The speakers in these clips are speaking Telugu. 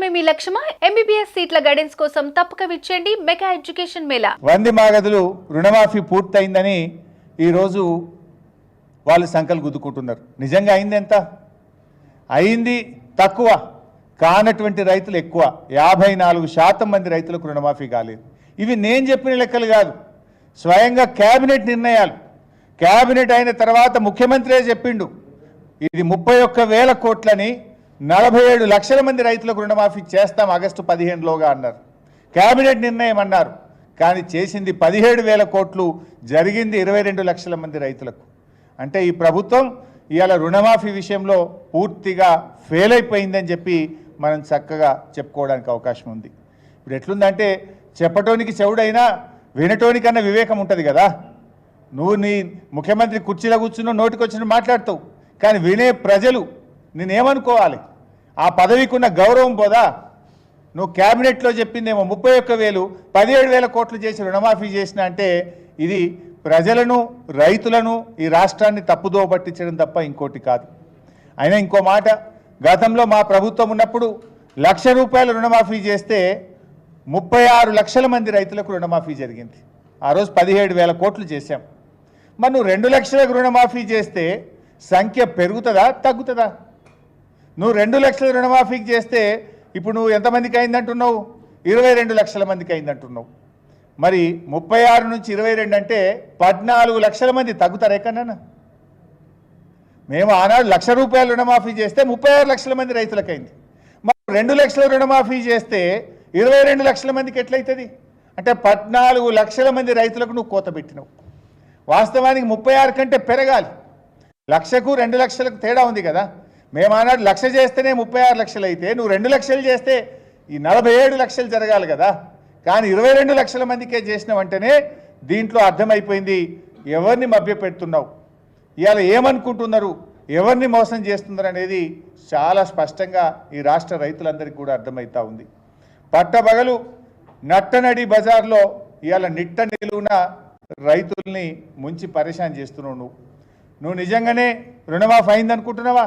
సాధించడమే మీ లక్ష్యమా? ఎంబీబీఎస్ సీట్ల గైడెన్స్ కోసం తప్పక విచ్చేయండి మెగా ఎడ్యుకేషన్ మేళా. వంది మాగదులు రుణమాఫీ పూర్తయిందని ఈరోజు వాళ్ళు సంకలు గుద్దుకుంటున్నారు. నిజంగా అయింది ఎంత? అయింది తక్కువ. కానటువంటి రైతులు ఎక్కువ. యాభై నాలుగు శాతం మంది రైతులకు రుణమాఫీ కాలేదు. ఇవి నేను చెప్పిన లెక్కలు కాదు. స్వయంగా కేబినెట్ నిర్ణయాలు. కేబినెట్ అయిన తర్వాత ముఖ్యమంత్రే చెప్పిండు. ఇది ముప్పై ఒక్క వేల కోట్లని నలభై ఏడు లక్షల మంది రైతులకు రుణమాఫీ చేస్తాం ఆగస్టు పదిహేనులోగా అన్నారు. కేబినెట్ నిర్ణయం అన్నారు. కానీ చేసింది పదిహేడు వేల కోట్లు జరిగింది ఇరవై రెండు లక్షల మంది రైతులకు. అంటే ఈ ప్రభుత్వం ఇవాళ రుణమాఫీ విషయంలో పూర్తిగా ఫెయిల్ అయిపోయిందని చెప్పి మనం చక్కగా చెప్పుకోవడానికి అవకాశం ఉంది. ఇప్పుడు ఎట్లుందంటే చెప్పటోనికి చెవుడైనా వినటోనికన్నా వివేకం ఉంటుంది కదా. నువ్వు నీ ముఖ్యమంత్రి కుర్చీలో కూర్చున్నావు నోటికి వచ్చిన మాట్లాడతావు. కానీ వినే ప్రజలు నేనేమనుకోవాలి? ఆ పదవికి ఉన్న గౌరవం పోదా నువ్వు క్యాబినెట్లో చెప్పిందేమో ముప్పై ఒక్క వేలు పదిహేడు వేల కోట్లు చేసి రుణమాఫీ చేసిన అంటే ఇది ప్రజలను రైతులను ఈ రాష్ట్రాన్ని తప్పుదో పట్టించడం తప్ప ఇంకోటి కాదు. అయినా ఇంకో మాట గతంలో మా ప్రభుత్వం ఉన్నప్పుడు లక్ష రూపాయల రుణమాఫీ చేస్తే ముప్పై ఆరు లక్షల మంది రైతులకు రుణమాఫీ జరిగింది. ఆ రోజు పదిహేడు వేల కోట్లు చేశాం. మరి నువ్వు రెండు లక్షలకు రుణమాఫీ చేస్తే సంఖ్య పెరుగుతుందా తగ్గుతుందా? నువ్వు రెండు లక్షల రుణమాఫీకి చేస్తే ఇప్పుడు నువ్వు ఎంతమందికి అయిందంటున్నావు? ఇరవై రెండు లక్షల మందికి అయిందంటున్నావు. మరి ముప్పై ఆరు నుంచి ఇరవై రెండు అంటే పద్నాలుగు లక్షల మంది తగ్గుతారు ఎక్కడన్నా మేము ఆనాడు లక్ష రూపాయలు రుణమాఫీ చేస్తే ముప్పై ఆరు లక్షల మంది రైతులకు అయింది. మరి రెండు లక్షల రుణమాఫీ చేస్తే ఇరవై రెండు లక్షల మందికి ఎట్లయితుంది? అంటే పద్నాలుగు లక్షల మంది రైతులకు నువ్వు కోత పెట్టినావు. వాస్తవానికి ముప్పై ఆరు కంటే పెరగాలి. లక్షకు రెండు లక్షలకు తేడా ఉంది కదా. మేము ఆనాడు లక్ష చేస్తేనే ముప్పై ఆరు లక్షలు అయితే నువ్వు రెండు లక్షలు చేస్తే ఈ నలభై ఏడు లక్షలు జరగాలి కదా. కానీ ఇరవై రెండు లక్షల మందికే చేసినావంటేనే దీంట్లో అర్థమైపోయింది ఎవరిని మభ్యపెడుతున్నావు ఇవాళ ఏమనుకుంటున్నారు? ఎవరిని మోసం చేస్తున్నారు అనేది చాలా స్పష్టంగా ఈ రాష్ట్ర రైతులందరికీ కూడా అర్థమవుతా ఉంది. పట్టబగలు నట్టనడి బజార్లో ఇవాళ నిట్ట నిలువున రైతుల్ని ముంచి పరేషాన్ చేస్తున్నావు నువ్వు. నువ్వు నిజంగానే రుణమాఫ్ అయిందనుకుంటున్నావా?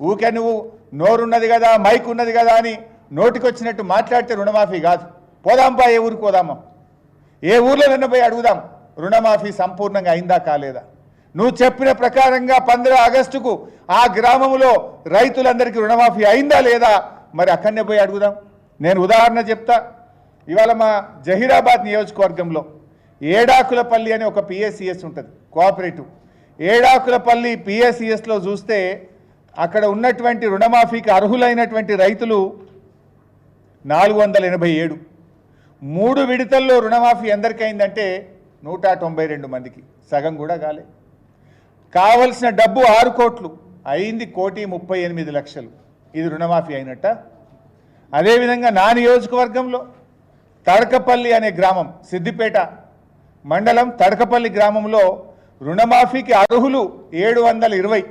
ఊకే నువ్వు నోరున్నది కదా మైక్ ఉన్నది కదా అని నోటికొచ్చినట్టు మాట్లాడితే రుణమాఫీ కాదు. పోదాంపా ఏ ఊరికి పోదామా? ఏ ఊర్లో నిన్న పోయి అడుగుదాం? రుణమాఫీ సంపూర్ణంగా అయిందా కాలేదా? నువ్వు చెప్పిన ప్రకారంగా పంద్ర ఆగస్టుకు ఆ గ్రామంలో రైతులందరికీ రుణమాఫీ అయిందా లేదా? మరి అక్కడనే పోయి అడుగుదాం. నేను ఉదాహరణ చెప్తా. ఇవాళ మా జహీరాబాద్ నియోజకవర్గంలో ఏడాకులపల్లి అని ఒక పిఎస్సిఎస్ ఉంటుంది కోఆపరేటివ్. ఏడాకులపల్లి పిఎస్సిఎస్లో చూస్తే అక్కడ ఉన్నటువంటి రుణమాఫీకి అర్హులైనటువంటి రైతులు నాలుగు వందల ఎనభై ఏడు. మూడు విడతల్లో రుణమాఫీ ఎందరికైందంటే నూట తొంభై రెండు మందికి. సగం కూడా కాలే. కావలసిన డబ్బు ఆరు కోట్లు. అయింది కోటి ముప్పై ఎనిమిది లక్షలు. ఇది రుణమాఫీ అయినట్ట? అదేవిధంగా నా నియోజకవర్గంలో తడకపల్లి అనే గ్రామం సిద్దిపేట మండలం తడకపల్లి గ్రామంలో రుణమాఫీకి అర్హులు ఏడు వందల ఇరవై.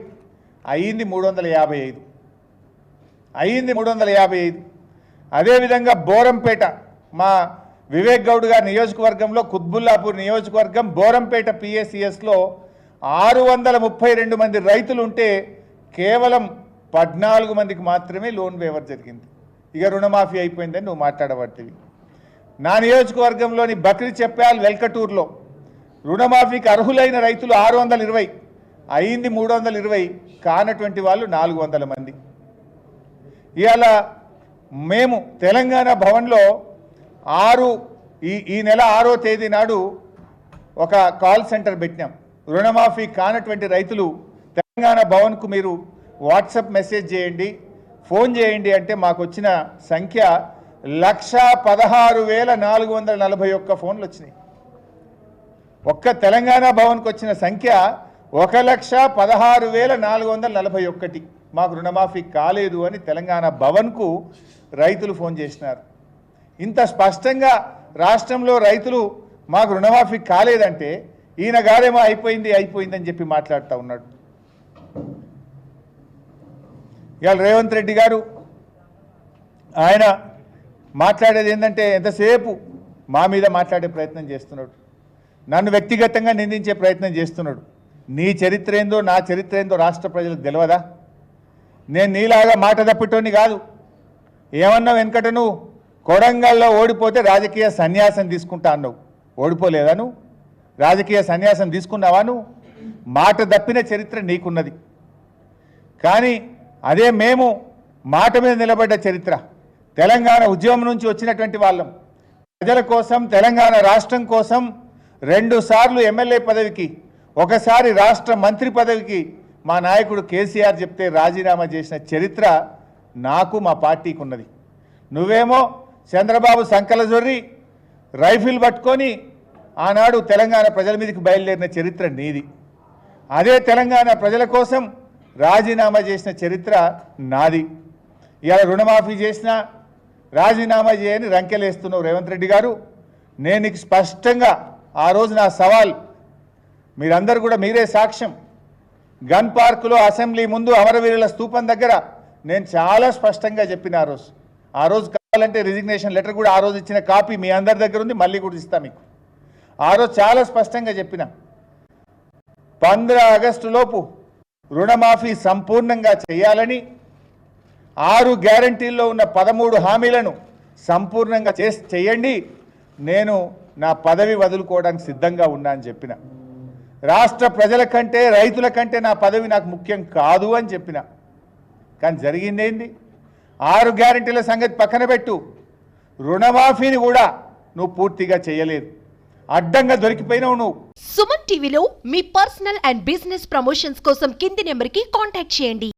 అయ్యింది మూడు వందల యాభై ఐదు. అయ్యింది మూడు వందల యాభై ఐదు. అదేవిధంగా బోరంపేట మా వివేక్ గౌడ్ గారి నియోజకవర్గంలో కుత్బుల్లాపూర్ నియోజకవర్గం బోరంపేట పిఎస్సిఎస్లో ఆరు వందల ముప్పై రెండు మంది రైతులు ఉంటే కేవలం పద్నాలుగు మందికి మాత్రమే లోన్ వేవర్ జరిగింది. ఇక రుణమాఫీ అయిపోయిందని నువ్వు మాట్లాడబట్టివి. నా నియోజకవర్గంలోని బక్రీ చెప్పాల్ వెల్కటూర్లో రుణమాఫీకి అర్హులైన రైతులు ఆరు వందల ఇరవై అయింది మూడు వందల ఇరవై. కానటువంటి వాళ్ళు నాలుగు వందల మంది. ఇవాళ మేము తెలంగాణ భవన్లో ఆరు ఈ ఈ నెల ఆరో తేదీ నాడు ఒక కాల్ సెంటర్ పెట్టినాం. రుణమాఫీ కానటువంటి రైతులు తెలంగాణ భవన్కు మీరు వాట్సాప్ మెసేజ్ చేయండి ఫోన్ చేయండి అంటే మాకు వచ్చిన సంఖ్య లక్ష పదహారు వేల నాలుగు వందల నలభై ఒక్క ఫోన్లు వచ్చినాయి. ఒక్క తెలంగాణ భవన్కి వచ్చిన సంఖ్య ఒక లక్ష పదహారు వేల నాలుగు వందల నలభై ఒక్కటి. మాకు రుణమాఫీ కాలేదు అని తెలంగాణ భవన్కు రైతులు ఫోన్ చేసినారు. ఇంత స్పష్టంగా రాష్ట్రంలో రైతులు మాకు రుణమాఫీ కాలేదంటే ఈయన గారేమో అయిపోయింది అయిపోయిందని చెప్పి మాట్లాడుతూ ఉన్నాడు. ఇవాళ రేవంత్ రెడ్డి గారు ఆయన మాట్లాడేది ఏంటంటే ఎంతసేపు మా మీద మాట్లాడే ప్రయత్నం చేస్తున్నాడు. నన్ను వ్యక్తిగతంగా నిందించే ప్రయత్నం చేస్తున్నాడు. నీ చరిత్ర ఏందో నా చరిత్ర ఏందో రాష్ట్ర ప్రజలకు తెలియదా నేను నీలాగా మాట తప్పిటోని కాదు. ఏమన్నావు వెనకట నువ్వు కొడంగల్లో ఓడిపోతే రాజకీయ సన్యాసం తీసుకుంటా అన్నావు. ఓడిపోలేదా నువ్వు? రాజకీయ సన్యాసం తీసుకున్నావా నువ్వు? మాట తప్పిన చరిత్ర నీకున్నది. కానీ అదే మేము మాట మీద నిలబడ్డ చరిత్ర. తెలంగాణ ఉద్యమం నుంచి వచ్చినటువంటి వాళ్ళం. ప్రజల కోసం తెలంగాణ రాష్ట్రం కోసం రెండు సార్లు ఎమ్మెల్యే పదవికి ఒకసారి రాష్ట్ర మంత్రి పదవికి మా నాయకుడు కేసీఆర్ చెప్తే రాజీనామా చేసిన చరిత్ర నాకు మా పార్టీకి ఉన్నది నువ్వేమో చంద్రబాబు సంకల జొర్రి రైఫిల్ పట్టుకొని ఆనాడు తెలంగాణ ప్రజల మీదకి బయలుదేరిన చరిత్ర నీది. అదే తెలంగాణ ప్రజల కోసం రాజీనామా చేసిన చరిత్ర నాది. ఇవాళ రుణమాఫీ చేసిన రాజీనామా చేయని రంకెలేస్తున్నావు రేవంత్ రెడ్డి గారు నేను నీకు స్పష్టంగా ఆ రోజు నా సవాల్ మీరందరూ కూడా మీరే సాక్ష్యం. గన్ పార్కులో అసెంబ్లీ ముందు అమరవీరుల స్థూపం దగ్గర నేను చాలా స్పష్టంగా చెప్పిన ఆ రోజు. ఆ రోజు కావాలంటే రిజిగ్నేషన్ లెటర్ కూడా ఆ రోజు ఇచ్చిన కాపీ మీ అందరి దగ్గర ఉంది మళ్ళీ కూడా ఇస్తా మీకు. ఆ రోజు చాలా స్పష్టంగా చెప్పిన. పంద్ర ఆగస్టు లోపు రుణమాఫీ సంపూర్ణంగా చేయాలని ఆరు గ్యారంటీల్లో ఉన్న పదమూడు హామీలను సంపూర్ణంగా చేసి చేయండి. నేను నా పదవి వదులుకోవడానికి సిద్ధంగా ఉన్నా అని చెప్పిన. రాష్ట్ర ప్రజల కంటే రైతుల కంటే నా పదవి నాకు ముఖ్యం కాదు అని చెప్పిన. కానీ జరిగిందేంది ఆరు గ్యారంటీల సంగతి పక్కన పెట్టు. రుణమాఫీని కూడా నువ్వు పూర్తిగా చేయలేదు. అడ్డంగా దొరికిపోయినావు నువ్వు. సుమన్ టీవీలో మీ పర్సనల్ అండ్ బిజినెస్ ప్రమోషన్స్ కోసం కింది నెంబర్కి కాంటాక్ట్ చేయండి.